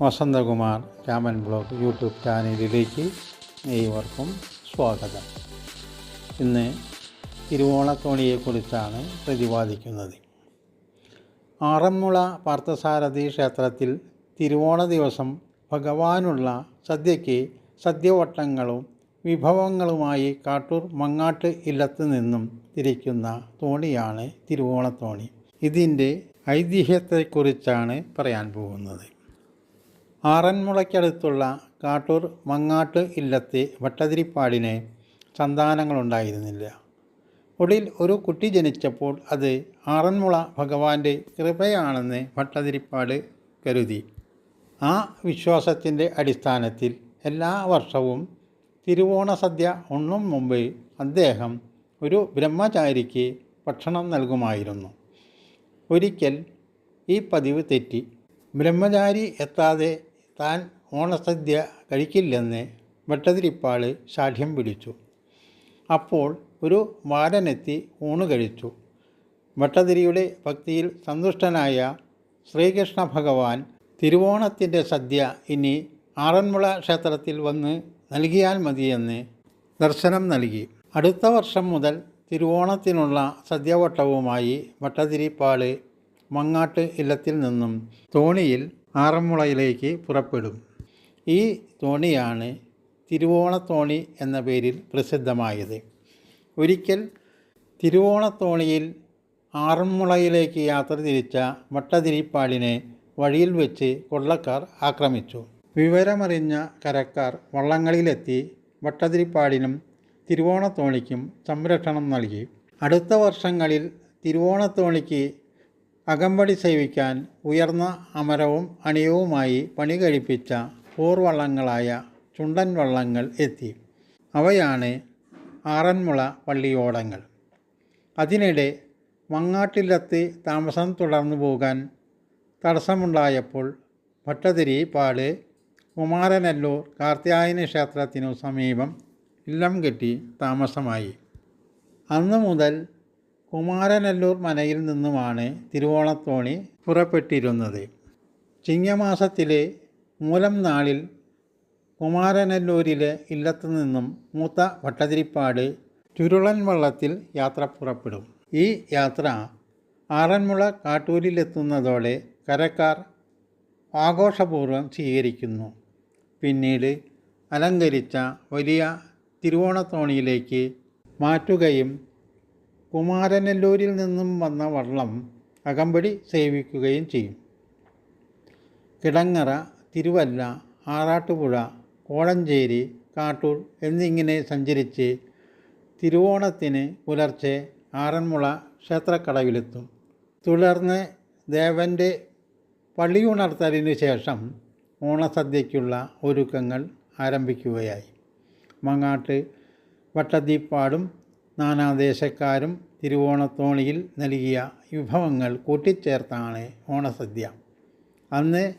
Vasanthakumar Raman blog YouTube ചാനലിലേക്ക് ഏവർക്കും സ്വാഗതം. ഇന്ന് തിരുവോണത്തോണിയെക്കുറിച്ചാണ് പ്രതിപാദിക്കുന്നത്. ആറന്മുള പാർത്ഥസാരഥി ക്ഷേത്രത്തിൽ തിരുവോണ ദിവസം ഭഗവാനുള്ള സദ്യയ്ക്ക് സദ്യവട്ടങ്ങളും വിഭവങ്ങളുമായി കാട്ടൂർ മങ്ങാട്ട് ഇല്ലത്ത് നിന്നും തിരിക്കുന്ന തോണിയാണ് തിരുവോണത്തോണി. ഇതിന്റെ ഐതിഹ്യത്തെക്കുറിച്ചാണ് പറയാൻ പോകുന്നത്. ആറന്മുളയ്ക്കടുത്തുള്ള കാട്ടൂർ മങ്ങാട്ട് ഇല്ലത്തെ വട്ടതിരിപ്പാടിന് സന്താനങ്ങളുണ്ടായിരുന്നില്ല. ഒടുവിൽ ഒരു കുട്ടി ജനിച്ചപ്പോൾ അത് ആറന്മുള ഭഗവാന്റെ കൃപയാണെന്ന് ഭട്ടതിരിപ്പാട് കരുതി. ആ വിശ്വാസത്തിന്റെ അടിസ്ഥാനത്തിൽ എല്ലാ വർഷവും തിരുവോണ സദ്യ ഒന്നും മുമ്പ് അദ്ദേഹം ഒരു ബ്രഹ്മചാരിക്ക് ഭക്ഷണം നൽകുമായിരുന്നു. ഒരിക്കൽ ഈ പതിവ് തെറ്റി. ബ്രഹ്മചാരി എത്താതെ താൻ ഓണസദ്യ കഴിക്കില്ലെന്ന് ഭട്ടതിരിപ്പാൾ ശാഠ്യം പിടിച്ചു. അപ്പോൾ ഒരു വാരനെത്തി ഊണ് കഴിച്ചു. ഭട്ടതിരിയുടെ ഭക്തിയിൽ സന്തുഷ്ടനായ ശ്രീകൃഷ്ണ ഭഗവാൻ തിരുവോണത്തിന്റെ സദ്യ ഇനി ആറന്മുള ക്ഷേത്രത്തിൽ വന്ന് നൽകിയാൽ മതിയെന്ന് ദർശനം നൽകി. അടുത്ത വർഷം മുതൽ തിരുവോണത്തിനുള്ള സദ്യവട്ടവുമായി ഭട്ടതിരിപ്പാട് മങ്ങാട്ട് ഇല്ലത്തിൽ നിന്നും തോണിയിൽ ആറന്മുളയിലേക്ക് പുറപ്പെടും. ഈ തോണിയാണ് തിരുവോണത്തോണി എന്ന പേരിൽ പ്രസിദ്ധമായത്. ഒരിക്കൽ തിരുവോണത്തോണിയിൽ ആറന്മുളയിലേക്ക് യാത്ര തിരിച്ച വട്ടതിരിപ്പാടിനെ വഴിയിൽ വെച്ച് കൊള്ളക്കാർ ആക്രമിച്ചു. വിവരമറിഞ്ഞ കരക്കാർ വള്ളങ്ങളിലെത്തി വട്ടതിരിപ്പാടിനും തിരുവോണത്തോണിക്കും സംരക്ഷണം നൽകി. അടുത്ത വർഷങ്ങളിൽ തിരുവോണത്തോണിക്ക് അകമ്പടി സേവിക്കാൻ ഉയർന്ന അമരവും അണിയവുമായി പണി കഴിപ്പിച്ച പൂർവള്ളങ്ങളായ ചുണ്ടൻ വള്ളങ്ങൾ എത്തി. അവയാണ് ആറന്മുള പള്ളിയോടങ്ങൾ. അതിനിടെ മങ്ങാട്ടില്ലത്ത് താമസം തുടർന്നു പോകാൻ തടസ്സമുണ്ടായപ്പോൾ ഭട്ടതിരി പാട് കുമാരനല്ലൂർ കാർത്യായനി ക്ഷേത്രത്തിനു സമീപം ഇല്ലം കെട്ടി താമസമായി. അന്നു മുതൽ കുമാരനല്ലൂർ മനയിൽ നിന്നുമാണ് തിരുവോണത്തോണി പുറപ്പെട്ടിരുന്നത്. ചിങ്ങമാസത്തിലെ മൂലം നാളിൽ കുമാരനല്ലൂരിലെ ഇല്ലത്തു നിന്നും മൂത്ത ഭട്ടതിരിപ്പാട് ചുരുളൻ വള്ളത്തിൽ യാത്ര പുറപ്പെടും. ഈ യാത്ര ആറന്മുള കാട്ടൂരിലെത്തുന്നതോടെ കരക്കാർ ആഘോഷപൂർവം സ്വീകരിക്കുന്നു. പിന്നീട് അലങ്കരിച്ച വലിയ തിരുവോണത്തോണിയിലേക്ക് മാറ്റുകയും കുമാരനെല്ലൂരിൽ നിന്നും വന്ന വള്ളം അകമ്പടി സേവിക്കുകയും ചെയ്യും. കിടങ്ങറ തിരുവല്ല ആറാട്ടുപുഴ കോഴഞ്ചേരി കാട്ടൂർ എന്നിങ്ങനെ സഞ്ചരിച്ച് തിരുവോണത്തിന് പുലർച്ചെ ആറന്മുള ക്ഷേത്രക്കടവിലെത്തും. തുടർന്ന് ദേവന്റെ പള്ളിയുണർത്തലിനു ശേഷം ഓണസദ്യയ്ക്കുള്ള ഒരുക്കങ്ങൾ ആരംഭിക്കുകയായി. മങ്ങാട്ട് വട്ടദീപ്പാടും നാനാദേശക്കാരും തിരുവോണത്തോണിയിൽ നൽകിയ വിഭവങ്ങൾ കൂട്ടിച്ചേർത്താണ് ഓണസദ്യ. അന്ന്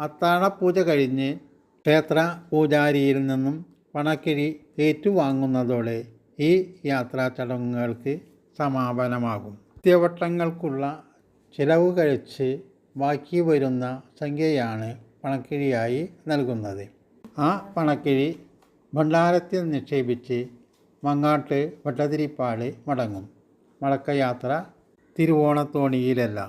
അത്താഴപൂജ കഴിഞ്ഞ് ക്ഷേത്ര പൂജാരിയിൽ നിന്നും പണക്കിഴി ഏറ്റുവാങ്ങുന്നതോടെ ഈ യാത്രാ ചടങ്ങുകൾക്ക് സമാപനമാകും. നിത്യവട്ടങ്ങൾക്കുള്ള ചിലവ് കഴിച്ച് ബാക്കി വരുന്ന സംഖ്യയാണ് പണക്കിഴിയായി നൽകുന്നത്. ആ പണക്കിഴി ഭണ്ഡാരത്തിൽ നിക്ഷേപിച്ച് മങ്ങാട്ട് വട്ടതിരിപ്പാട് മടങ്ങും. മടക്കയാത്ര തിരുവോണത്തോണിയിലല്ല.